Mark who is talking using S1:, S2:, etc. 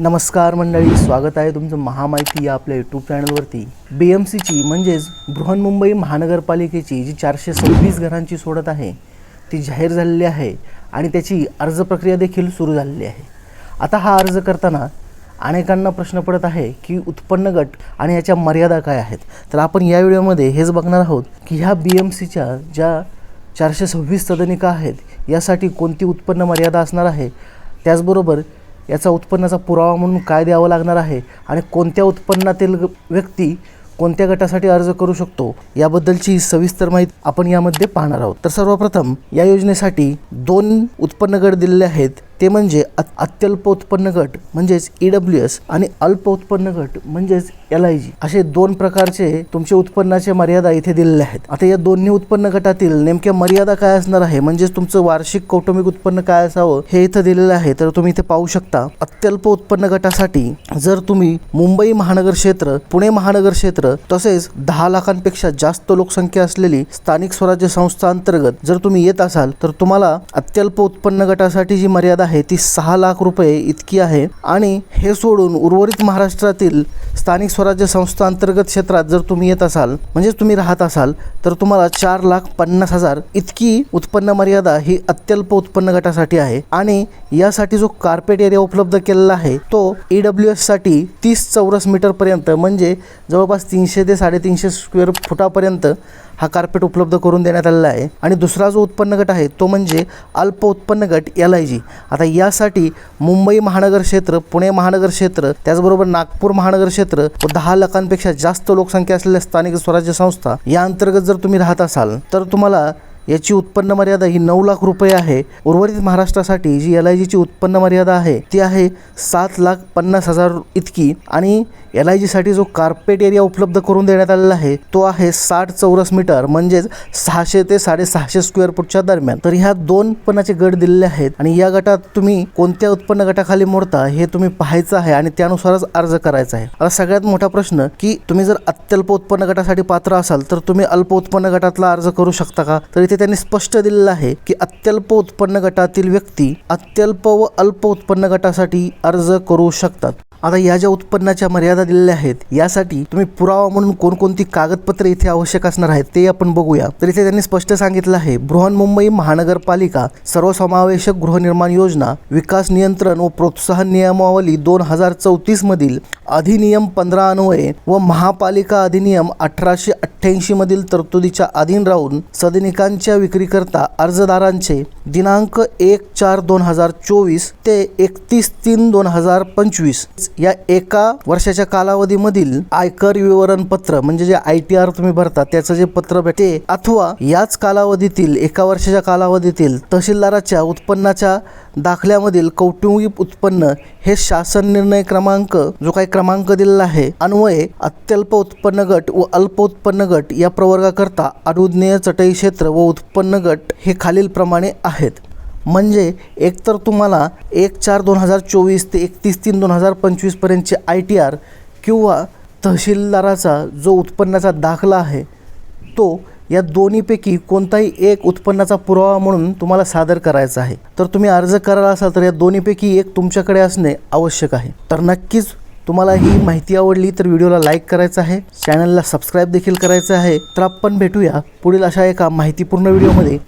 S1: नमस्कार मंडळी स्वागत आहे तुमचं महामाहिती या आपल्या यूट्यूब चॅनलवरती बी एम सीची म्हणजेच बृहन्मुंबई महानगरपालिकेची जी चारशे सव्वीस घरांची सोडत आहे ती जाहीर झालेली आहे आणि त्याची अर्ज प्रक्रिया देखील सुरू झालेली आहे. आता हा अर्ज करताना अनेकांना प्रश्न पडत आहे की उत्पन्न गट आणि याच्या मर्यादा काय आहेत? तर आपण या व्हिडिओमध्ये हेच बघणार आहोत की ह्या बी एम सीच्या ज्या चारशे सव्वीस सदनिका आहेत यासाठी कोणती उत्पन्न मर्यादा असणार आहे? त्याचबरोबर याचा उत्पन्नाचा पुरावा म्हणून काय द्यावं लागणार आहे? आणि कोणत्या उत्पन्नातील व्यक्ती कोणत्या गटासाठी अर्ज करू शकतो? याबद्दलची सविस्तर माहिती आपण यामध्ये पाहणार आहोत. तर सर्वप्रथम या योजनेसाठी दोन उत्पन्न गट दिलेले आहेत. ते म्हणजे अत्यल्प उत्पन्न गट म्हणजेच ई डब्ल्यू एस आणि अल्प उत्पन्न गट म्हणजेच एल आय जी असे दोन प्रकारचे तुमचे उत्पन्नाचे मर्यादा इथे दिलेले आहेत. आता या दोन्ही उत्पन्न गटातील नेमक्या मर्यादा काय असणार आहे? म्हणजेच तुमचं वार्षिक कौटुंबिक उत्पन्न काय असावं हे इथं दिलेलं आहे. तर तुम्ही इथे पाहू शकता अत्यल्प उत्पन्न गटासाठी जर तुम्ही मुंबई महानगर क्षेत्र पुणे महानगर क्षेत्र तसेच दहा लाखांपेक्षा जास्त लोकसंख्या असलेली स्थानिक स्वराज्य संस्था अंतर्गत जर तुम्ही येत असाल तर तुम्हाला अत्यल्प उत्पन्न गटासाठी जी मर्यादा आहे ती सहा लाख रुपये इतकी आहे. आणि हे सोडून उर्वरित महाराष्ट्रातील स्थानिक स्वराज्य संस्था अंतर्गत क्षेत्रात जर तुम्ही येत असाल म्हणजेच तुम्ही राहत असाल तर तुम्हाला चार लाख पन्नास हजार इतकी उत्पन्न मर्यादा ही अत्यल्प उत्पन्न गटासाठी आहे. आणि यासाठी जो कार्पेट एरिया उपलब्ध केलेला आहे तो ई डब्ल्यू एससाठी तीस चौरस मीटरपर्यंत म्हणजे जवळपास तीनशे ते साडेतीनशे स्क्वेअर फुटापर्यंत हा कार्पेट उपलब्ध करून देण्यात आलेला आहे. आणि दुसरा जो उत्पन्न गट आहे तो म्हणजे अल्प उत्पन्न गट एल आय जी आता यासाठी मुंबई महानगर क्षेत्र पुणे महानगर क्षेत्र त्याचबरोबर नागपूर महानगर क्षेत्र व दहा लाखांपेक्षा जास्त लोकसंख्या असलेल्या स्थानिक स्वराज्य संस्था या अंतर्गत जर तुम्ही राहत असाल तर तुम्हाला याची उत्पन्न मर्यादा ही नऊ लाख रुपये आहे. उर्वरित महाराष्ट्रासाठी जी एल आय जीची उत्पन्न मर्यादा आहे ती आहे सात लाख पन्नास हजार इतकी आणि एल आय जीसाठी जो कार्पेट एरिया उपलब्ध करून देण्यात आलेला आहे तो आहे साठ चौरस मीटर म्हणजेच सहाशे ते साडेसहाशे स्क्वेअर फूटच्या दरम्यान. तर ह्या दोन उत्पन्नाचे गट दिलेले आहेत आणि या गटात तुम्ही कोणत्या उत्पन्न गटाखाली मोडता हे तुम्ही पाहायचं आहे आणि त्यानुसारच अर्ज करायचा आहे. आता सगळ्यात मोठा प्रश्न की तुम्ही जर अत्यल्प उत्पन्न गटासाठी पात्र असाल तर तुम्ही अल्प उत्पन्न गटातला अर्ज करू शकता का? तर इथे त्यांनी स्पष्ट दिलेलं आहे की अत्यल्प उत्पन्न गटातील व्यक्ती अत्यल्प व अल्प उत्पन्न गटासाठी अर्ज करू शकतात. आता या ज्या उत्पन्नाच्या मर्यादा दिलेल्या आहेत यासाठी तुम्ही पुरावा म्हणून कोणकोणती कागदपत्रे इथे आवश्यक असणार आहेत ते आपण बघूया. तर इथे त्यांनी स्पष्ट सांगितलं आहे बृहन्मुंबई महानगरपालिका सर्वसमावेशक गृहनिर्माण योजना विकास नियंत्रण व प्रोत्साहन नियमावली दोन हजार चौतीस मधील अधिनियम पंधरा अन्वये व महापालिका अधिनियम अठराशे अठ्ठ्याऐंशी मधील तरतुदीच्या अधीन राहून सदनिकांच्या विक्रीकरता अर्जदारांचे दिनांक एक चार दोन हजार चोवीस ते एकतीस तीन दोन हजार पंचवीस या एका वर्षाच्या कालावधीमधील आयकर विवरणपत्र म्हणजे जे आय टी आर तुम्ही भरता त्याचं जे पत्र भेटे अथवा याच कालावधीतील एका वर्षाच्या कालावधीतील तहसीलदाराच्या उत्पन्नाच्या दाखल्यामधील कौटुंबिक उत्पन्न हे शासन निर्णय क्रमांक जो काही क्रमांक दिलेला आहे अन्वये अत्यल्प उत्पन्न गट व अल्प उत्पन्न गट या प्रवर्गाकरता अनुज्ञेय चटई क्षेत्र व उत्पन्न गट हे खालीलप्रमाणे आहेत. म्हणजे एकतर तुम्हाला एक चार दोन हजार चोवीस ते एकतीस तीन दोन हजार पंचवीसपर्यंतचे आय टी आर किंवा तहसीलदाराचा जो उत्पन्नाचा दाखला आहे तो या दोन्हीपैकी कोणताही एक उत्पन्नाचा पुरावा म्हणून तुम्हाला सादर करायचा आहे. तर तुम्ही अर्ज करायला असाल तर या दोन्हीपैकी एक तुमच्याकडे असणे आवश्यक आहे. तर नक्कीच तुम्हाला ही माहिती आवडली तर व्हिडिओला लाईक करायचं आहे चॅनलला सबस्क्राईब देखील करायचं आहे. तर आपण भेटूया पुढील अशा एका माहितीपूर्ण व्हिडिओमध्ये.